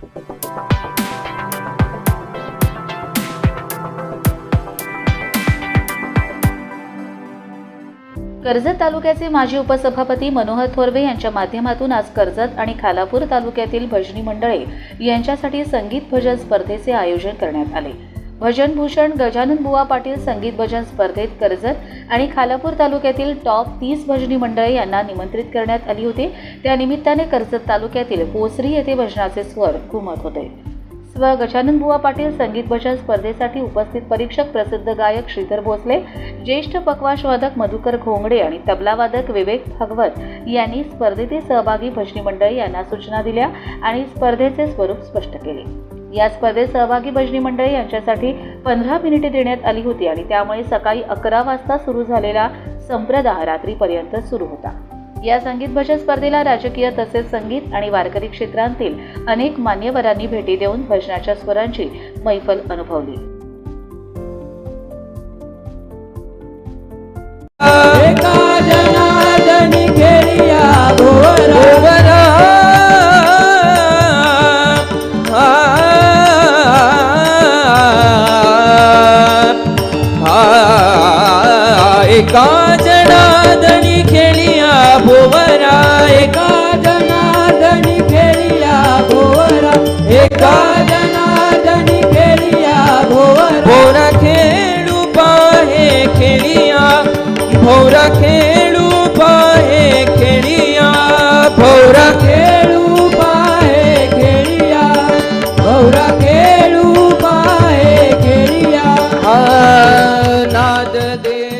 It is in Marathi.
कर्जत तालुक्याचे माजी उपसभापती मनोहर थोरवे यांच्या माध्यमातून आज कर्जत आणि खालापूर तालुक्यातील भजनी मंडळे यांच्यासाठी संगीत भजन स्पर्धेचे आयोजन करण्यात आले. भजनभूषण गजानन बुवा पाटील संगीत भजन स्पर्धेत कर्जत आणि खालापूर तालुक्यातील टॉप तीस भजनी मंडळे यांना निमंत्रित करण्यात आली होती. त्यानिमित्ताने कर्जत तालुक्यातील पोसरी येथे भजनाचे स्वर घुमत होते. स्व गजानन बुवा पाटील संगीत भजन स्पर्धेसाठी उपस्थित परीक्षक प्रसिद्ध गायक श्रीधर भोसले ज्येष्ठ पकवाशवादक मधुकर घोंगडे आणि तबलावादक विवेक भागवत यांनी स्पर्धेतील सहभागी भजनी मंडळी यांना सूचना दिल्या आणि स्पर्धेचे स्वरूप स्पष्ट केले. या स्पर्धेत सहभागी भजनी मंडळी यांच्यासाठी पंधरा मिनिटे देण्यात आली होती आणि त्यामुळे सकाळी अकरा वाजता सुरू झालेला संप्रदाय रात्रीपर्यंत सुरू होता. या संगीत भजन स्पर्धेला राजकीय तसेच संगीत आणि वारकरी क्षेत्रांतील अनेक मान्यवरांनी भेटी देऊन भजनाच्या स्वरांची मैफल अनुभवली. एका जनादनी खेळिया भुवरा एका जनादनी खेळिया भोवरा एका जनादनी खेळिया भोवरा भोरा खेळू पाहे खेळिया भोरा खेळू पाहे खेळिया। भोरा खेळू पाहे खेळिया भोरा खेळू पाहे खेळिया। नाद दे।